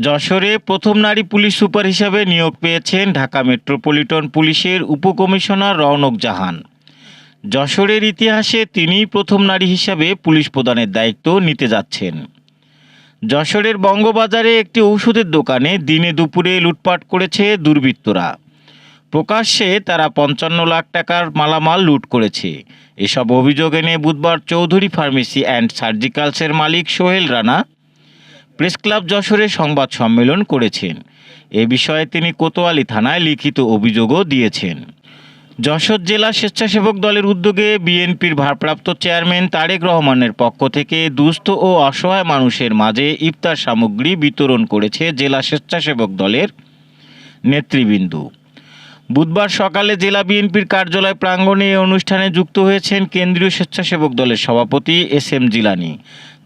যশোরে প্রথম নারী পুলিশ সুপার হিসাবে নিয়োগ পেয়েছেন ঢাকা মেট্রোপলিটন পুলিশের উপকমিশনার রওনক জাহান। যশোরের ইতিহাসে তিনিই প্রথম নারী হিসাবে পুলিশ প্রদানের দায়িত্ব নিতে যাচ্ছেন। যশোরের বঙ্গবাজারে একটি ঔষধের দোকানে দিনে দুপুরে লুটপাট করেছে দুর্বৃত্তরা। প্রকাশ্যে তারা পঞ্চান্ন লাখ টাকার মালামাল লুট করেছে। এসব অভিযোগ এনে বুধবার চৌধুরী ফার্মেসি অ্যান্ড সার্জিক্যালসের মালিক সোহেল রানা প্রেস ক্লাব যশোরে সংবাদ সম্মেলন করেছেন। এ বিষয়ে তিনি কোতোয়ালি থানায় লিখিত অভিযোগও দিয়েছেন। যশোর জেলা স্বেচ্ছাসেবক দলের উদ্যোগে বিএনপির ভারপ্রাপ্ত চেয়ারম্যান তারেক রহমানের পক্ষ থেকে দুস্থ ও অসহায় মানুষের মাঝে ইফতার সামগ্রী বিতরণ করেছে জেলা স্বেচ্ছাসেবক দলের নেতৃবৃন্দ। বুধবার সকালে জেলা বিএনপির কার্যালয় প্রাঙ্গণে এই অনুষ্ঠানে যুক্ত হয়েছেন কেন্দ্রীয় স্বেচ্ছাসেবক দলের সভাপতি এস এম জিলানি।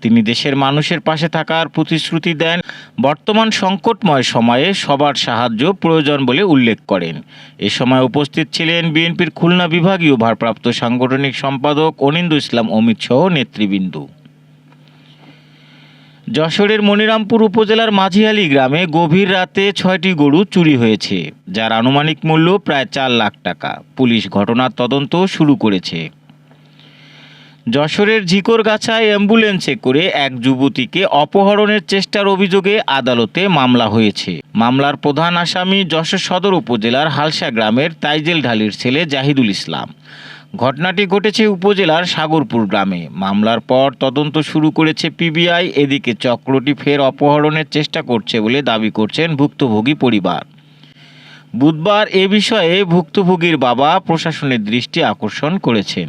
তিনি দেশের মানুষের পাশে থাকার প্রতিশ্রুতি দেন। বর্তমান সংকটময় সময়ে সবার সাহায্য প্রয়োজন বলে উল্লেখ করেন। এ সময় উপস্থিত ছিলেন বিএনপির খুলনা বিভাগীয় ভারপ্রাপ্ত সাংগঠনিক সম্পাদক অনিন্দু ইসলাম, অমিত সহ নেতৃবৃন্দ। যশোরের মনিরামপুর উপজেলার মাঝিয়ালি গ্রামে গভীর রাতে ছয়টি গরু চুরি হয়েছে, যার আনুমানিক মূল্য প্রায় চার লাখ টাকা। পুলিশ ঘটনার তদন্ত শুরু করেছে। যশোরের ঝিকরগাছায় অ্যাম্বুলেন্সে করে এক যুবতীকে অপহরণের চেষ্টার অভিযোগে আদালতে মামলা হয়েছে। মামলার প্রধান আসামি যশোর সদর উপজেলার হালসা গ্রামের তাইজেল ঢালির ছেলে জাহিদুল ইসলাম। ঘটনাটি ঘটেছে উপজেলার সাগরপুর গ্রামে। মামলার পর তদন্ত শুরু করেছে পিবিআই। এদিকে চক্রটি ফের অপহরণের চেষ্টা করছে বলে দাবি করছেন ভুক্তভোগী পরিবার। বুধবার এ বিষয়ে ভুক্তভোগীর বাবা প্রশাসনের দৃষ্টি আকর্ষণ করেছেন।